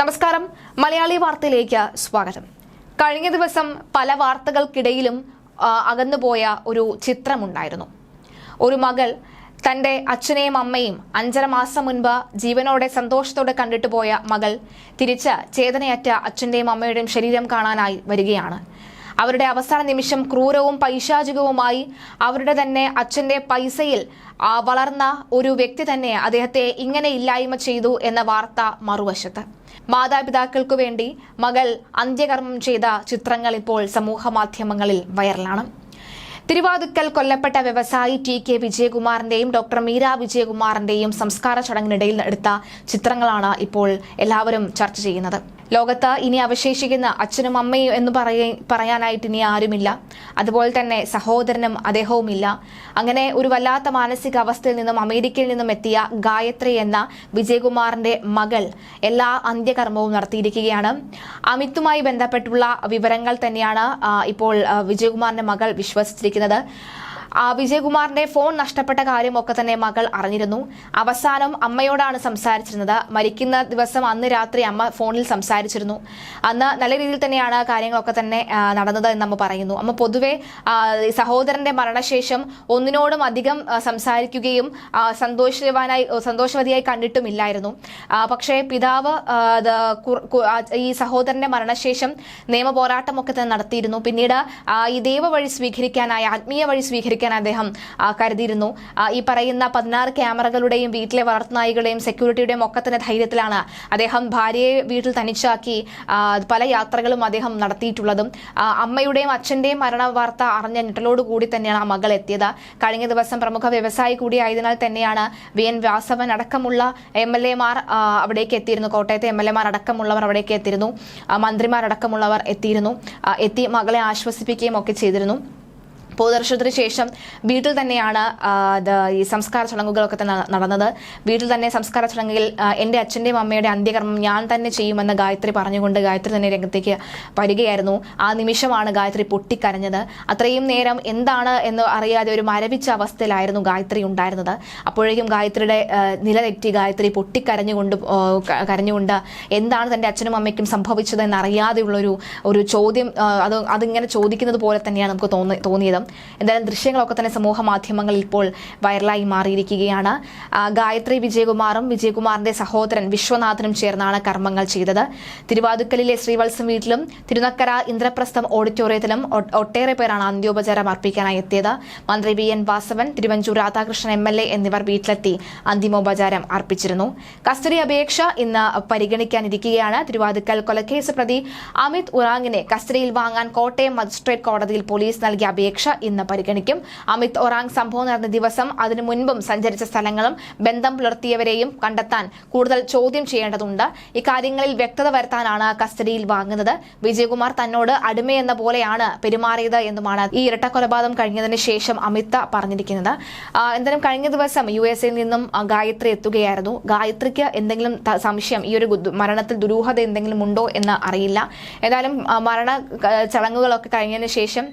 നമസ്കാരം. മലയാളി വാർത്തയിലേക്ക് സ്വാഗതം. കഴിഞ്ഞ ദിവസം പല വാർത്തകൾക്കിടയിലും അകന്നുപോയ ഒരു ചിത്രമുണ്ടായിരുന്നു. ഒരു മകൾ തന്റെ അച്ഛനെയും അമ്മയും അഞ്ചര മാസം മുൻപ് ജീവനോടെ സന്തോഷത്തോടെ കണ്ടിട്ട് പോയ മകൾ തിരിച്ച് ചേതനയറ്റ അച്ഛന്റെയും അമ്മയുടെയും ശരീരം കാണാനായി വരികയാണ്. അവരുടെ അവസാന നിമിഷം ക്രൂരവും പൈശാചികവുമായി അവരുടെ തന്നെ അച്ഛന്റെ പൈസയിൽ വളർന്ന ഒരു വ്യക്തി തന്നെ അദ്ദേഹത്തെ ഇങ്ങനെ ഇല്ലായ്മ ചെയ്തു എന്ന വാർത്ത മറുവശത്ത്. മാതാപിതാക്കൾക്കു വേണ്ടി മകൾ അന്ത്യകർമ്മം ചെയ്ത ചിത്രങ്ങൾ ഇപ്പോൾ സമൂഹ മാധ്യമങ്ങളിൽ വൈറലാണ്. തിരുവാതുക്കൽ കൊല്ലപ്പെട്ട വ്യവസായി ടി കെ വിജയകുമാറിന്റെയും ഡോക്ടർ മീര വിജയകുമാറിന്റെയും സംസ്കാര ചടങ്ങിനിടയിൽ എടുത്ത ചിത്രങ്ങളാണ് ഇപ്പോൾ എല്ലാവരും ചർച്ച ചെയ്യുന്നത്. ലോകത്ത് ഇനി അവശേഷിക്കുന്ന അച്ഛനും അമ്മയും എന്ന് പറയ പറയാനായിട്ട് ഇനി ആരുമില്ല. അതുപോലെ തന്നെ സഹോദരനും അദ്ദേഹവുമില്ല. അങ്ങനെ ഒരു വല്ലാത്ത മാനസികാവസ്ഥയിൽ നിന്നും അമേരിക്കയിൽ നിന്നും എത്തിയ ഗായത്രി എന്ന വിജയകുമാറിന്റെ മകൾ എല്ലാ അന്ത്യകർമ്മവും നടത്തിയിരിക്കുകയാണ്. അമിത്തുമായി ബന്ധപ്പെട്ടുള്ള വിവരങ്ങൾ തന്നെയാണ് ഇപ്പോൾ വിജയകുമാറിന്റെ മകൾ വിശ്വസിച്ചിരിക്കുന്നത്. இருக்கிறதா ആ വിജയകുമാറിന്റെ ഫോൺ നഷ്ടപ്പെട്ട കാര്യം ഒക്കെ തന്നെ മകൾ അറിഞ്ഞിരുന്നു. അവസാനം അമ്മയോടാണ് സംസാരിച്ചിരുന്നത്. മരിക്കുന്ന ദിവസം അന്ന് രാത്രി അമ്മ ഫോണിൽ സംസാരിച്ചിരുന്നു. അന്ന് നല്ല രീതിയിൽ തന്നെയാണ് കാര്യങ്ങളൊക്കെ തന്നെ നടന്നത് എന്ന് അമ്മ പറയുന്നു. അമ്മ പൊതുവെ സഹോദരന്റെ മരണശേഷം ഒന്നിനോടും അധികം സംസാരിക്കുകയും സന്തോഷവാനായി സന്തോഷവതിയായി കണ്ടിട്ടുമില്ലായിരുന്നു. പക്ഷേ പിതാവ് ഈ സഹോദരന്റെ മരണശേഷം നിയമ പോരാട്ടമൊക്കെ തന്നെ നടത്തിയിരുന്നു. പിന്നീട് ഈ ദൈവ വഴി സ്വീകരിക്കാനായി ആത്മീയ വഴി സ്വീകരിക്കാൻ അദ്ദേഹം ആ, കരുതിയിരുന്നു. ഈ പറയുന്ന പതിനാറ് ക്യാമറകളുടെയും വീട്ടിലെ വളർത്തുനായികളുടെയും സെക്യൂരിറ്റിയുടെയും ഒക്കെ തന്നെ ധൈര്യത്തിലാണ് അദ്ദേഹം ഭാര്യയെ വീട്ടിൽ തനിച്ചാക്കി പല യാത്രകളും അദ്ദേഹം നടത്തിയിട്ടുള്ളതും. അമ്മയുടെയും അച്ഛന്റെയും മരണ വാർത്ത അറിഞ്ഞ ഞെട്ടലോട് കൂടി തന്നെയാണ് ആ മകൾ എത്തിയത്. കഴിഞ്ഞ ദിവസം പ്രമുഖ വ്യവസായി കൂടിയായതിനാൽ തന്നെയാണ് വി. എൻ. വ്യാസവൻ അടക്കമുള്ള എം എൽ എമാർ അവിടേക്ക് എത്തിയിരുന്നു. കോട്ടയത്തെ എം എൽ എമാർ അടക്കമുള്ളവർ അവിടേക്ക് എത്തിയിരുന്നു. മന്ത്രിമാരടക്കമുള്ളവർ എത്തിയിരുന്നു. എത്തി മകളെ ആശ്വസിപ്പിക്കുകയും ഒക്കെ ചെയ്തിരുന്നു. പൊതുദർശനത്തിന് ശേഷം വീട്ടിൽ തന്നെയാണ് ഈ സംസ്കാര ചടങ്ങുകളൊക്കെ നടന്നത്. വീട്ടിൽ തന്നെ സംസ്കാര ചടങ്ങിൽ എന്റെ അച്ഛന്റെയും അമ്മയുടെ അന്ത്യകർമ്മം ഞാൻ തന്നെ ചെയ്യുമെന്ന് ഗായത്രി പറഞ്ഞുകൊണ്ട് ഗായത്രി തന്നെ രംഗത്തേക്ക് വരികയായിരുന്നു. ആ നിമിഷമാണ് ഗായത്രി പൊട്ടിക്കരഞ്ഞത്. അത്രയും നേരം എന്താണ് എന്ന് അറിയാതെ ഒരു മരവിച്ച അവസ്ഥയിലായിരുന്നു ഗായത്രി ഉണ്ടായിരുന്നത്. അപ്പോഴേക്കും ഗായത്രിയുടെ നില തെറ്റി ഗായത്രി പൊട്ടിക്കരഞ്ഞുകൊണ്ട് കരഞ്ഞുകൊണ്ട് എന്താണ് തന്റെ അച്ഛനും അമ്മയ്ക്കും സംഭവിച്ചത് എന്നറിയാതെയുള്ളൊരു ഒരു ചോദ്യം അത് അതിങ്ങനെ ചോദിക്കുന്നത് പോലെ തന്നെയാണ് നമുക്ക് തോന്നി തോന്നിയത്. എന്തായാലും ദൃശ്യങ്ങളൊക്കെ തന്നെ സമൂഹ മാധ്യമങ്ങളിൽ ഇപ്പോൾ വൈറലായി മാറിയിരിക്കുകയാണ്. ഗായത്രി വിജയകുമാറും വിജയകുമാറിന്റെ സഹോദരൻ വിശ്വനാഥനും ചേർന്നാണ് കർമ്മങ്ങൾ ചെയ്തത്. തിരുവാതുക്കലിലെ ശ്രീവത്സം വീട്ടിലും തിരുനക്കര ഇന്ദ്രപ്രസ്ഥം ഓഡിറ്റോറിയത്തിലും ഒട്ടേറെ പേരാണ് അന്ത്യോപചാരം അർപ്പിക്കാനായി എത്തിയത്. മന്ത്രി V N Vasavan Thiruvanchoor Radhakrishnan M L A എന്നിവർ വീട്ടിലെത്തി അന്തിമോപചാരം അർപ്പിച്ചിരുന്നു. കസ്റ്റഡി അപേക്ഷ ഇന്ന് പരിഗണിക്കാനിരിക്കുകയാണ്. തിരുവാതുക്കൽ കൊലക്കേസ് പ്രതി അമിത് ഉറാങ്ങിനെ കസ്റ്റഡിയിൽ വാങ്ങാൻ കോട്ടയം മജിസ്ട്രേറ്റ് കോടതിയിൽ പോലീസ് നൽകിയ അപേക്ഷ ഇന്ന് പരിഗണിക്കും. അമിത് ഒറാങ് സംഭവം നടന്ന ദിവസം അതിനു മുൻപും സഞ്ചരിച്ച സ്ഥലങ്ങളും ബന്ധം പുലർത്തിയവരെയും കണ്ടെത്താൻ കൂടുതൽ ചോദ്യം ചെയ്യേണ്ടതുണ്ട്. ഇക്കാര്യങ്ങളിൽ വ്യക്തത വരുത്താനാണ് കസ്റ്റഡിയിൽ വാങ്ങുന്നത്. വിജയകുമാർ തന്നോട് അടിമയെന്ന പോലെയാണ് പെരുമാറിയത് എന്നുമാണ് ഈ ഇരട്ടക്കൊലപാതകം കഴിഞ്ഞതിന് ശേഷം അമിത പറഞ്ഞിരിക്കുന്നത്. എന്തായാലും കഴിഞ്ഞ ദിവസം യു എസ് എയിൽ നിന്നും ഗായത്രി എത്തുകയായിരുന്നു. ഗായത്രിക്ക് എന്തെങ്കിലും സംശയം ഈ ഒരു മരണത്തിൽ ദുരൂഹത എന്തെങ്കിലും ഉണ്ടോ എന്ന് അറിയില്ല. ഏതായാലും മരണ ചടങ്ങുകളൊക്കെ കഴിഞ്ഞതിന് ശേഷം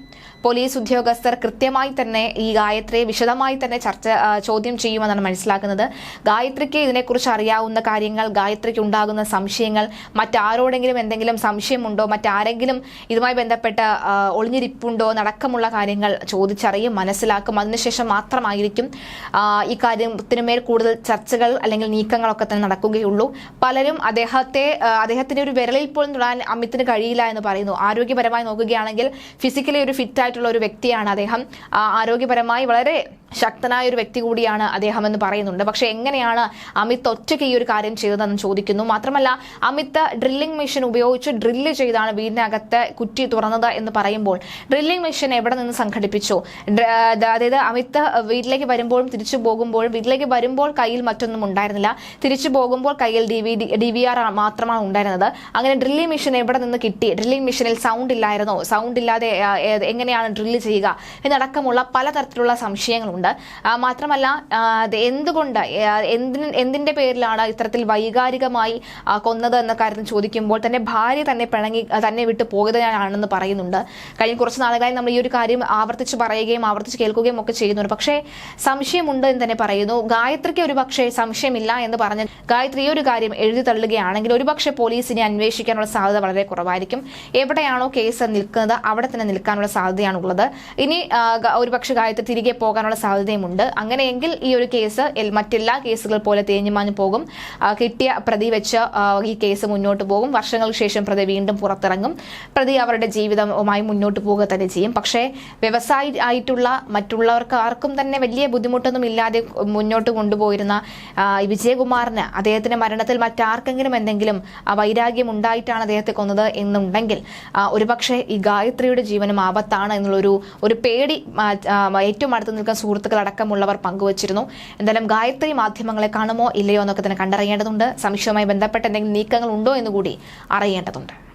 പോലീസ് ഉദ്യോഗസ്ഥർ കൃത്യമായി തന്നെ ഈ ഗായത്രിയെ വിശദമായി തന്നെ ചർച്ച ചോദ്യം ചെയ്യുമെന്നാണ് മനസ്സിലാക്കുന്നത്. ഗായത്രിക്ക് ഇതിനെക്കുറിച്ച് അറിയാവുന്ന കാര്യങ്ങൾ ഗായത്രിക്ക് ഉണ്ടാകുന്ന സംശയങ്ങൾ മറ്റാരോടെങ്കിലും എന്തെങ്കിലും സംശയമുണ്ടോ മറ്റാരെങ്കിലും ഇതുമായി ബന്ധപ്പെട്ട ഒളിഞ്ഞിരിപ്പുണ്ടോ നടക്കമുള്ള കാര്യങ്ങൾ ചോദിച്ചറിയും മനസ്സിലാക്കും. അതിനുശേഷം മാത്രമായിരിക്കും ഈ കാര്യത്തിനുമേൽ കൂടുതൽ ചർച്ചകൾ അല്ലെങ്കിൽ നീക്കങ്ങളൊക്കെ തന്നെ നടക്കുകയുള്ളൂ. പലരും അദ്ദേഹത്തെ അദ്ദേഹത്തിന്റെ ഒരു വിരലിൽ പോലും തൊടാൻ അമിത്തിന് കഴിയില്ല എന്ന് പറയുന്നു. ആരോഗ്യപരമായി നോക്കുകയാണെങ്കിൽ ഫിസിക്കലി ഒരു ഫിറ്റ് ആയിട്ടുള്ള ഒരു വ്യക്തിയാണ് അദ്ദേഹം. ആരോഗ്യപരമായി വളരെ ശക്തനായ ഒരു വ്യക്തി കൂടിയാണ് അദ്ദേഹം എന്ന് പറയുന്നുണ്ട്. പക്ഷെ എങ്ങനെയാണ് അമിത് ഒറ്റയ്ക്ക് ഈ ഒരു കാര്യം ചെയ്തതെന്ന് ചോദിക്കുന്നു. മാത്രമല്ല അമിത് ഡ്രില്ലിംഗ് മെഷീൻ ഉപയോഗിച്ച് ഡ്രില്ല് ചെയ്താണ് വീടിനകത്ത് കുറ്റി തുറന്നത് എന്ന് പറയുമ്പോൾ ഡ്രില്ലിംഗ് മെഷീൻ എവിടെ നിന്ന് സംഘടിപ്പിച്ചു? അതായത് അമിത് വീട്ടിലേക്ക് വരുമ്പോഴും തിരിച്ചു പോകുമ്പോഴും വീട്ടിലേക്ക് വരുമ്പോൾ കയ്യിൽ മറ്റൊന്നും ഉണ്ടായിരുന്നില്ല. തിരിച്ചു പോകുമ്പോൾ കയ്യിൽ ഡി വി മാത്രമാണ് ഉണ്ടായിരുന്നത്. അങ്ങനെ ഡ്രില്ലിംഗ് മെഷീൻ എവിടെ നിന്ന് കിട്ടി? ഡ്രില്ലിംഗ് മെഷീനിൽ സൗണ്ട് ഇല്ലായിരുന്നോ? സൗണ്ട് ഇല്ലാതെ എങ്ങനെയാണ് ഡ്രില്ല് ചെയ്യുക? എന്നടക്കമുള്ള പലതരത്തിലുള്ള സംശയങ്ങളുണ്ട്. പറയുന്നുണ്ട് മാത്രമല്ല എന്തുകൊണ്ട് എന്തിന് എന്തിന്റെ പേരിലാണ് ഇത്തരത്തിൽ വൈകാരികമായി കൊന്നത് എന്ന കാര്യം ചോദിക്കുമ്പോൾ തന്നെ ഭാര്യ തന്നെ പിണങ്ങി തന്നെ വിട്ട് പോയതാണെന്ന് പറയുന്നുണ്ട്. കഴിഞ്ഞ കുറച്ച് നാളുകളായി നമ്മൾ ഈ ഒരു കാര്യം ആവർത്തിച്ച് പറയുകയും ആവർത്തിച്ച് കേൾക്കുകയും ഒക്കെ ചെയ്യുന്നുണ്ട്. പക്ഷേ സംശയമുണ്ട് എന്ന് തന്നെ പറയുന്നു. ഗായത്രിക്ക് ഒരു പക്ഷേ സംശയമില്ല എന്ന് പറഞ്ഞ് ഗായത്രി ഈ ഒരു കാര്യം എഴുതി തള്ളുകയാണെങ്കിൽ ഒരുപക്ഷെ പോലീസിനെ അന്വേഷിക്കാനുള്ള സാധ്യത വളരെ കുറവായിരിക്കും. എവിടെയാണോ കേസ് നിൽക്കുന്നത് അവിടെ തന്നെ നിൽക്കാനുള്ള സാധ്യതയാണുള്ളത്. ഇനി ഒരുപക്ഷെ ഗായത്രി തിരികെ പോകാനുള്ള സാധ്യതയുമുണ്ട്. അങ്ങനെയെങ്കിൽ ഈ ഒരു കേസ് മറ്റെല്ലാ കേസുകൾ പോലെ തേഞ്ഞുമാഞ്ഞു പോകും. ആ, കിട്ടിയ പ്രതി വെച്ച് ഈ കേസ് മുന്നോട്ട് പോകും. വർഷങ്ങൾക്ക് ശേഷം പ്രതി വീണ്ടും പുറത്തിറങ്ങും. പ്രതി അവരുടെ ജീവിതവുമായി മുന്നോട്ട് പോവുക തന്നെ ചെയ്യും. പക്ഷേ വ്യവസായി ആയിട്ടുള്ള മറ്റുള്ളവർക്ക് ആർക്കും തന്നെ വലിയ ബുദ്ധിമുട്ടൊന്നും ഇല്ലാതെ മുന്നോട്ട് കൊണ്ടുപോയിരുന്ന വിജയകുമാറിന് അദ്ദേഹത്തിന്റെ മരണത്തിൽ മറ്റാർക്കെങ്കിലും എന്തെങ്കിലും വൈരാഗ്യം ഉണ്ടായിട്ടാണ് അദ്ദേഹത്തെ കൊന്നത് എന്നുണ്ടെങ്കിൽ ഒരുപക്ഷെ ഈ ഗായത്രിയുടെ ജീവനും ആപത്താണ് എന്നുള്ളൊരു ഒരു പേടി ഏറ്റവും അടുത്ത് നിൽക്കുന്ന സുഹൃത്തുക്കൾ അടക്കമുള്ളവർ പങ്കുവച്ചിരുന്നു. എന്തായാലും ഗായത്രി മാധ്യമങ്ങളെ കാണുമോ ഇല്ലയോ എന്നൊക്കെ തന്നെ കണ്ടറിയേണ്ടതുണ്ട്. സംശയവുമായി ബന്ധപ്പെട്ട എന്തെങ്കിലും നീക്കങ്ങൾ ഉണ്ടോ എന്ന് കൂടി അറിയേണ്ടതുണ്ട്.